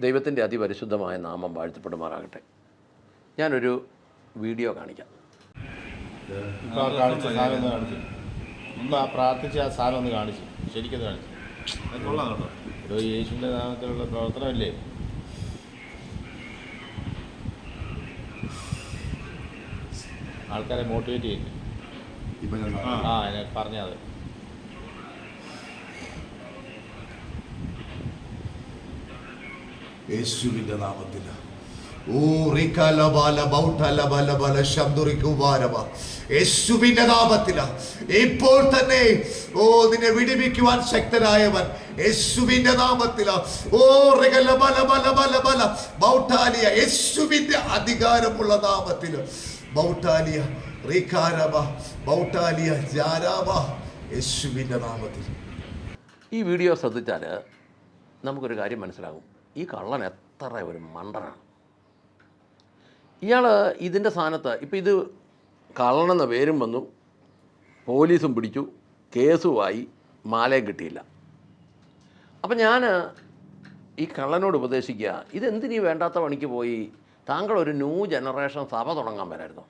ദൈവത്തിന്റെ അതിപരിശുദ്ധമായ നാമം വാഴ്ത്തപ്പെടുമാറാകട്ടെ. ഞാനൊരു വീഡിയോ കാണിക്കാം. കാണിച്ച സാധനം ഒന്ന് കാണിച്ചു. ഒന്ന് ആ പ്രാർത്ഥിച്ച ആ സാധനം ഒന്ന് കാണിച്ചു. ശരിക്കും കാണിച്ചു. കേട്ടോ. ഒരു യേശുവിന്റെ നാമത്തിലുള്ള പ്രവർത്തനമല്ലേ? ആൾക്കാരെ മോട്ടിവേറ്റ് ചെയ്യുന്നു ഇപ്പൊ ഞാൻ ആ. ആ എന്നെ പറഞ്ഞത് യേശുവിന്റെ നാമത്തിൽ. യേശുവിന്റെ നാമത്തില ഇപ്പോൾ തന്നെ ഓ നിന്നെ വിടിവിക്കുവാൻ ശക്തനായവൻ യേശുവിന്റെ നാമത്തില ഓ റികല ബല ബല ബല ബല ബൗട്ടാലിയ യേശുവിന്റെ അധികാരമുള്ള നാമത്തിൽ. ബൗട്ടാലിയ റികാരബ ബൗട്ടാലിയ ജാരാബ യേശുവിന്റെ നാമത്തിൽ. ഈ വീഡിയോ ശ്രദ്ധിച്ചാൽ നമുക്കൊരു കാര്യം മനസ്സിലാകും. ഈ കള്ളൻ എത്ര ഒരു മണ്ടനാണ്. ഇയാൾ ഇതിന്റെ സ്ഥാനത്ത് ഇപ്പം ഇത് കള്ളനെന്ന പേരും വന്നു പോലീസും പിടിച്ചു കേസുമായി മാലയും കിട്ടിയില്ല. അപ്പം ഞാൻ ഈ കള്ളനോട് ഉപദേശിക്കുക ഇതെന്തിനീ വേണ്ടാത്ത പണിക്ക് പോയി? താങ്കൾ ഒരു ന്യൂ ജനറേഷൻ സഭ തുടങ്ങാൻ വരായിരുന്നു.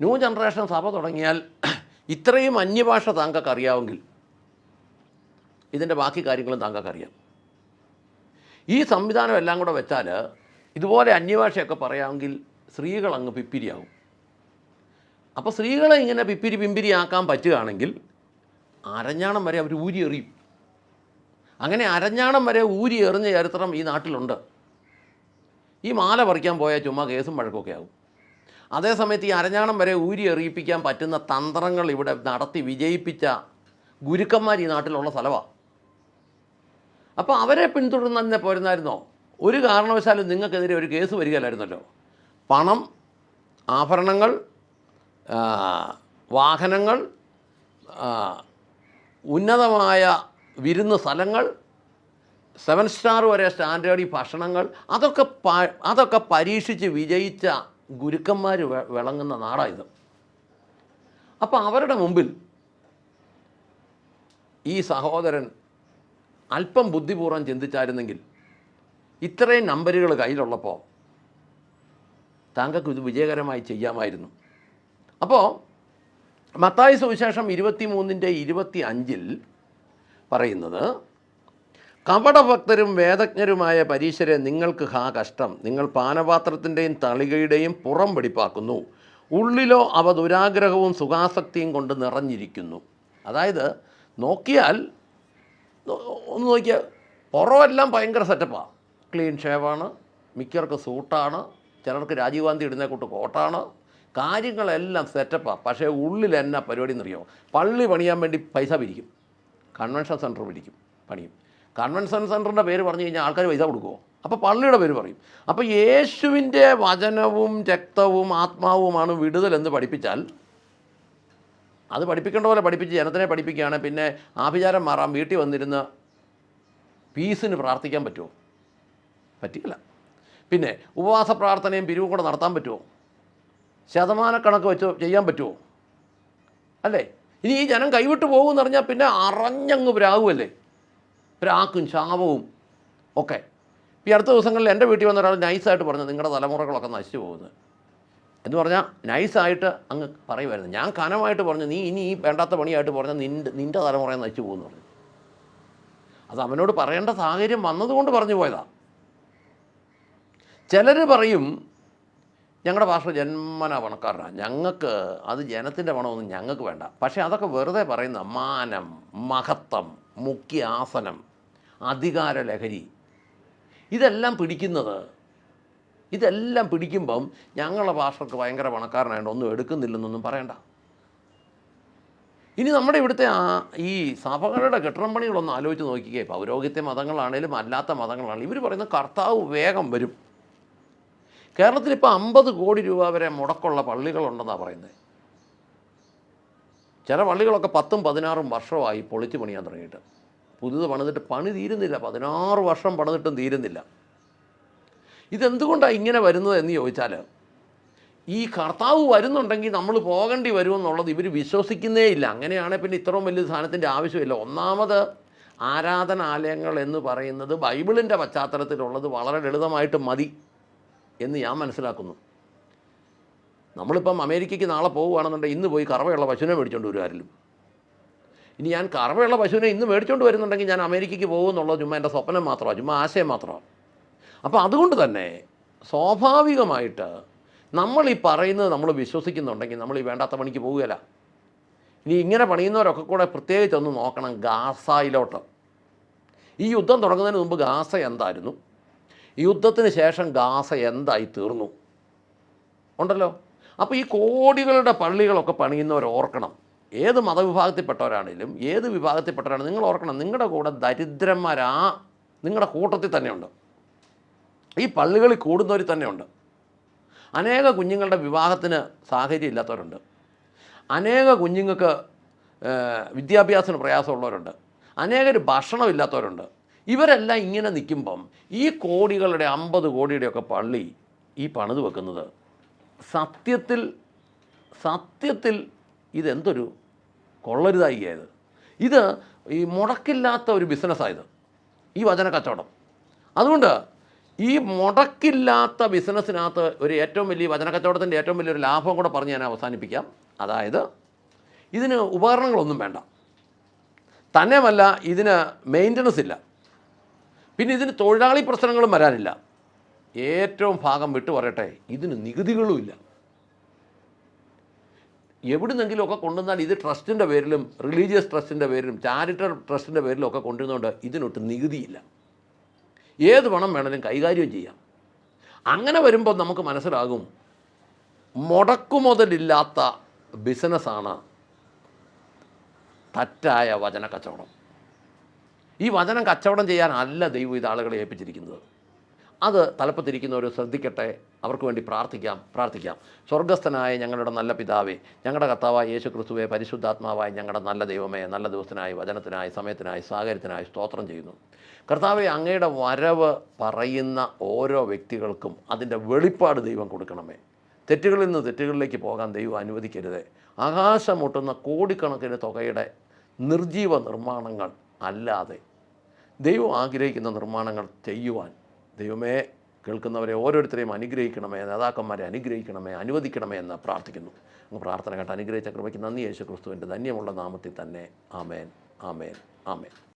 ന്യൂ ജനറേഷൻ സഭ തുടങ്ങിയാൽ ഇത്രയും അന്യഭാഷ താങ്കൾക്ക് അറിയാമെങ്കിൽ ഇതിന്റെ ബാക്കി കാര്യങ്ങളും താങ്കൾക്ക് അറിയാം ഈ സംവിധാനം എല്ലാം കൂടെ വെച്ചാൽ ഇതുപോലെ അന്യഭാഷയൊക്കെ പറയാമെങ്കിൽ സ്ത്രീകൾ അങ്ങ് പിപ്പിരിയാവും. അപ്പോൾ സ്ത്രീകളെ ഇങ്ങനെ പിപ്പിരി പിമ്പിരി ആക്കാൻ പറ്റുകയാണെങ്കിൽ അരഞ്ഞാണം വരെ അവർ ഊരി എറിയും. അങ്ങനെ അരഞ്ഞാണം വരെ ഊരി എറിഞ്ഞ ചരിത്രം ഈ നാട്ടിലുണ്ട്. ഈ മാല പറിക്കാൻ പോയാൽ ചുമ്മാ കേസും വഴക്കൊക്കെ ആകും അതേസമയത്ത് ഈ അരഞ്ഞാണം വരെ ഊരി എറിയിപ്പിക്കാൻ പറ്റുന്ന തന്ത്രങ്ങൾ ഇവിടെ നടത്തി വിജയിപ്പിച്ച ഗുരുക്കന്മാർ ഈ നാട്ടിലുള്ള സ്ഥലമാണ് അപ്പോൾ അവരെ പിന്തുടർന്ന് തന്നെ പോരുന്നായിരുന്നോ? ഒരു കാരണവശാലും നിങ്ങൾക്കെതിരെ ഒരു കേസ് വരികയില്ലായിരുന്നല്ലോ. പണം ആഭരണങ്ങൾ വാഹനങ്ങൾ ഉന്നതമായ വിരുന്ന് സ്ഥലങ്ങൾ സെവൻ സ്റ്റാർ വരെ സ്റ്റാൻഡേർഡി ഭക്ഷണങ്ങൾ അതൊക്കെ അതൊക്കെ പരീക്ഷിച്ച് വിജയിച്ച ഗുരുക്കന്മാർ വിളങ്ങുന്ന നാടായത് അപ്പോൾ അവരുടെ മുമ്പിൽ ഈ സഹോദരൻ അല്പം ബുദ്ധിപൂർവം ചിന്തിച്ചായിരുന്നെങ്കിൽ ഇത്രയും നമ്പരുകൾ കയ്യിലുള്ളപ്പോൾ താങ്കൾക്ക് ഇത് വിജയകരമായി ചെയ്യാമായിരുന്നു. അപ്പോൾ മത്തായി സുവിശേഷം ഇരുപത്തി മൂന്നിന്റെ ഇരുപത്തി അഞ്ചിൽ പറയുന്നത് കപടഭക്തരും വേദജ്ഞരുമായ പരീശരെ നിങ്ങൾക്ക് ഹാ കഷ്ടം. നിങ്ങൾ പാനപാത്രത്തിന്റെയും തളികയുടെയും പുറം വെടിപ്പാക്കുന്നു. ഉള്ളിലോ അവ ദുരാഗ്രഹവും സുഖാസക്തിയും കൊണ്ട് നിറഞ്ഞിരിക്കുന്നു. അതായത് നോക്കിയാൽ ഒന്ന് നോക്കിയാൽ പുറമെല്ലാം ഭയങ്കര സെറ്റപ്പാണ് ക്ലീൻ ഷേവാണ് മിക്കവർക്ക് സൂട്ടാണ് ചിലർക്ക് രാജീവ് ഗാന്ധി ഇടുന്ന കൂട്ട് കോട്ടാണ് കാര്യങ്ങളെല്ലാം സെറ്റപ്പാണ് പക്ഷേ ഉള്ളിൽ എന്നാ പരിപാടി എന്നറിയോ? പള്ളി പണിയാൻ വേണ്ടി പൈസ പിരിക്കും. കൺവെൻഷൻ സെന്റർ പിരിക്കും പണിയും. കൺവെൻഷൻ സെന്ററിന്റെ പേര് പറഞ്ഞു കഴിഞ്ഞാൽ ആൾക്കാർ പൈസ കൊടുക്കുമോ അപ്പോൾ പള്ളിയുടെ പേര് പറയും. അപ്പോൾ യേശുവിന്റെ വചനവും രക്തവും ആത്മാവുമാണ് വിടുതലെന്ന് പഠിപ്പിച്ചാൽ അത് പഠിപ്പിക്കേണ്ട പോലെ പഠിപ്പിച്ച് ജനത്തിനെ പഠിപ്പിക്കുകയാണ്. പിന്നെ ആഭിചാരം മാറാൻ വീട്ടിൽ വന്നിരുന്ന് പീസിന് പ്രാർത്ഥിക്കാൻ പറ്റുമോ? പറ്റില്ല. പിന്നെ ഉപവാസ പ്രാർത്ഥനയും പിരിവും കൂടെ നടത്താൻ പറ്റുമോ? ശതമാനക്കണക്ക് വെച്ച് ചെയ്യാൻ പറ്റുമോ? അല്ലേ? ഇനി ഈ ജനം കൈവിട്ട് പോകുമെന്ന് പറഞ്ഞാൽ പിന്നെ അറഞ്ഞങ്ങ് പ്രാകുമല്ലേ പ്രാക്കും ശാപവും ഒക്കെ. ഈ അടുത്ത ദിവസങ്ങളിൽ എന്റെ വീട്ടിൽ വന്ന ഒരാൾ നൈസായിട്ട് പറഞ്ഞു നിങ്ങളുടെ തലമുറകളൊക്കെ നശിച്ചു പോകുന്നത് എന്ന് പറഞ്ഞാൽ നൈസായിട്ട് അങ്ങ് പറയുമായിരുന്നു ഞാൻ കനമായിട്ട് പറഞ്ഞു നീ ഇനി ഈ വേണ്ടാത്ത പണിയായിട്ട് പറഞ്ഞാൽ നിന്റെ നിന്റെ തലമുറയെ നശിച്ചു പോകുന്നു പറഞ്ഞു. അത് അവനോട് പറയേണ്ട സാഹചര്യം വന്നതുകൊണ്ട് പറഞ്ഞു പോയതാണ് ചിലർ പറയും ഞങ്ങളുടെ ഭാഷ ജന്മന പണക്കാരനാണ് ഞങ്ങൾക്ക് അത് ജനത്തിന്റെ പണമൊന്നും ഞങ്ങൾക്ക് വേണ്ട. പക്ഷേ അതൊക്കെ വെറുതെ പറയുന്ന മാനം മഹത്വം മുഖ്യ ആസനം അധികാര ലഹരി ഇതെല്ലാം പിടിക്കുന്നത് ഇതെല്ലാം പിടിക്കുമ്പം ഞങ്ങളുടെ ഭാഷക്ക് ഭയങ്കര പണക്കാരനായതുകൊണ്ട് ഒന്നും എടുക്കുന്നില്ലെന്നൊന്നും പറയണ്ട. ഇനി നമ്മുടെ ഇവിടുത്തെ ആ ഈ സഭകളുടെ കെട്ടിടം പണികളൊന്ന് ആലോചിച്ച് നോക്കിക്കേ. പൗരോഹിത്യ മതങ്ങളാണേലും അല്ലാത്ത മതങ്ങളാണെങ്കിലും ഇവർ പറയുന്ന കർത്താവ് വേഗം വരും. കേരളത്തിൽ ഇപ്പോൾ അമ്പത് കോടി രൂപ വരെ മുടക്കുള്ള പള്ളികളുണ്ടെന്നാണ് പറയുന്നത് ചില പള്ളികളൊക്കെ പത്തും പതിനാറും വർഷമായി പൊളിച്ച് പണിയാൻ തുടങ്ങിയിട്ട്. പുതിയത് പണിതിട്ട് പണി തീരുന്നില്ല. പതിനാറ് വർഷം പണിതിട്ടും തീരുന്നില്ല. ഇതെന്തുകൊണ്ടാണ് ഇങ്ങനെ വരുന്നത് എന്ന് ചോദിച്ചാൽ ഈ കർത്താവ് വരുന്നുണ്ടെങ്കിൽ നമ്മൾ പോകേണ്ടി വരുമെന്നുള്ളത് ഇവർ വിശ്വസിക്കുന്നേ ഇല്ല. അങ്ങനെയാണെങ്കിൽ പിന്നെ ഇത്രയും വലിയ സാധനത്തിന്റെ ആവശ്യമില്ല. ഒന്നാമത് ആരാധനാലയങ്ങൾ എന്ന് പറയുന്നത് ബൈബിളിന്റെ പശ്ചാത്തലത്തിലുള്ളത് വളരെ ലളിതമായിട്ട് മതി എന്ന് ഞാൻ മനസ്സിലാക്കുന്നു. നമ്മളിപ്പം അമേരിക്കയ്ക്ക് നാളെ പോവുകയാണെന്നുണ്ടെങ്കിൽ ഇന്ന് പോയി കറവയുള്ള പശുവിനെ മേടിച്ചുകൊണ്ട് വരുമായിരുന്നു ഇനി ഞാൻ കറവയുള്ള പശുവിനെ ഇന്ന് മേടിച്ചുകൊണ്ട് വരുന്നുണ്ടെങ്കിൽ ഞാൻ അമേരിക്കയ്ക്ക് പോകുമെന്നുള്ളത് ചുമ്മാ എന്റെ സ്വപ്നം മാത്രമാണ് ചുമ്മാ ആശയം മാത്രമാണ്. അപ്പോൾ അതുകൊണ്ട് തന്നെ സ്വാഭാവികമായിട്ട് നമ്മൾ ഈ പറയുന്നത് നമ്മൾ വിശ്വസിക്കുന്നുണ്ടെങ്കിൽ നമ്മൾ ഈ വേണ്ടാത്ത പണിക്ക് പോവുകയില്ല. ഇനി ഇങ്ങനെ പണിയുന്നവരൊക്കെ കൂടെ പ്രത്യേകിച്ച് ഒന്ന് നോക്കണം ഗാസയിലോട്ട്. ഈ യുദ്ധം തുടങ്ങുന്നതിന് മുമ്പ് ഗാസ എന്തായിരുന്നു? യുദ്ധത്തിന് ശേഷം ഗാസ എന്തായി തീർന്നു? ഉണ്ടല്ലോ. അപ്പോൾ ഈ കോടികളുടെ പള്ളികളൊക്കെ പണിയുന്നവർ ഓർക്കണം. ഏത് മതവിഭാഗത്തിൽപ്പെട്ടവരാണെങ്കിലും ഏത് വിഭാഗത്തിൽപ്പെട്ടവരാണ് നിങ്ങൾ ഓർക്കണം നിങ്ങളുടെ കൂടെ ദരിദ്രന്മാരാ നിങ്ങളുടെ കൂട്ടത്തിൽ തന്നെയുണ്ട്. ഈ പള്ളികളിൽ കൂടുന്നവർ തന്നെയുണ്ട്. അനേക കുഞ്ഞുങ്ങളുടെ വിവാഹത്തിന് സാഹചര്യം ഇല്ലാത്തവരുണ്ട്. അനേക കുഞ്ഞുങ്ങൾക്ക് വിദ്യാഭ്യാസത്തിന് പ്രയാസമുള്ളവരുണ്ട്. അനേകർ ഭക്ഷണമില്ലാത്തവരുണ്ട് ഇവരെല്ലാം ഇങ്ങനെ നിൽക്കുമ്പം ഈ കോടികളുടെ അമ്പത് കോടിയുടെയൊക്കെ പള്ളി ഈ പണിത് വെക്കുന്നത് സത്യത്തിൽ സത്യത്തിൽ ഇതെന്തൊരു കൊള്ളരുതായിയായത് ഇത് ഈ മുടക്കില്ലാത്ത ഒരു ബിസിനസ്സായത് ഈ വചന കച്ചവടം അതുകൊണ്ട് ഈ മുടക്കില്ലാത്ത ബിസിനസ്സിനകത്ത് ഒരു ഏറ്റവും വലിയ വചന കച്ചവടത്തിന്റെ ഏറ്റവും വലിയൊരു ലാഭം കൂടെ പറഞ്ഞ് ഞാൻ അവസാനിപ്പിക്കാം. അതായത് ഇതിന് ഉപകരണങ്ങളൊന്നും വേണ്ട. തന്നെയുമല്ല ഇതിന് മെയിന്റനൻസ് ഇല്ല. പിന്നെ ഇതിന് തൊഴിലാളി പ്രശ്നങ്ങളും വരാനില്ല. ഏറ്റവും ഭാഗം വിട്ടു പറയട്ടെ ഇതിന് നികുതികളും ഇല്ല. എവിടുന്നെങ്കിലുമൊക്കെ കൊണ്ടുവന്നാൽ ഇത് ട്രസ്റ്റിന്റെ പേരിലും റിലീജിയസ് ട്രസ്റ്റിന്റെ പേരിലും ചാരിറ്റബിൾ ട്രസ്റ്റിന്റെ പേരിലും ഒക്കെ കൊണ്ടുവന്നുകൊണ്ട് ഇതിനൊട്ട് നികുതിയില്ല. ഏത് പണം വേണമെങ്കിലും കൈകാര്യം ചെയ്യാം. അങ്ങനെ വരുമ്പോൾ നമുക്ക് മനസ്സിലാകും മുടക്കുമുതലില്ലാത്ത ബിസിനസ്സാണ് തെറ്റായ വചന കച്ചവടം ഈ വചനം കച്ചവടം ചെയ്യാനല്ല ദൈവം ഇത് ആളുകളെ ഏൽപ്പിച്ചിരിക്കുന്നത്. അത് തലപ്പത്തിരിക്കുന്നവർ ശ്രദ്ധിക്കട്ടെ അവർക്ക് വേണ്ടി പ്രാർത്ഥിക്കാം പ്രാർത്ഥിക്കാം. സ്വർഗസ്ഥനായ ഞങ്ങളുടെ നല്ല പിതാവേ ഞങ്ങളുടെ കർത്താവായ യേശു ക്രിസ്തുവെ പരിശുദ്ധാത്മാവായ ഞങ്ങളുടെ നല്ല ദൈവമേ നല്ല ദിവസത്തിനായി വചനത്തിനായി സമയത്തിനായി സാഹചര്യത്തിനായി സ്തോത്രം ചെയ്യുന്നു. കർത്താവെ അങ്ങയുടെ വരവ് പറയുന്ന ഓരോ വ്യക്തികൾക്കും അതിന്റെ വെളിപ്പാട് ദൈവം കൊടുക്കണമേ. തെറ്റുകളിൽ നിന്ന് തെറ്റുകളിലേക്ക് പോകാൻ ദൈവം അനുവദിക്കരുത്. ആകാശം മുട്ടുന്ന കോടിക്കണക്കിന് തുകയുടെ നിർജീവ നിർമ്മാണങ്ങൾ അല്ലാതെ ദൈവം ആഗ്രഹിക്കുന്ന നിർമ്മാണങ്ങൾ ചെയ്യുവാൻ ദൈവമേ കേൾക്കുന്നവരെ ഓരോരുത്തരെയും അനുഗ്രഹിക്കണമേ നേതാക്കന്മാരെ അനുഗ്രഹിക്കണമേ അനുവദിക്കണമേ എന്ന് പ്രാർത്ഥിക്കുന്നു. പ്രാർത്ഥന കേട്ട് അനുഗ്രഹിച്ച കൃപയ്ക്ക് നന്ദി. യേശു ക്രിസ്തുവിന്റെ ധന്യമുള്ള നാമത്തിൽ തന്നെ ആമേൻ ആമേൻ ആമേൻ.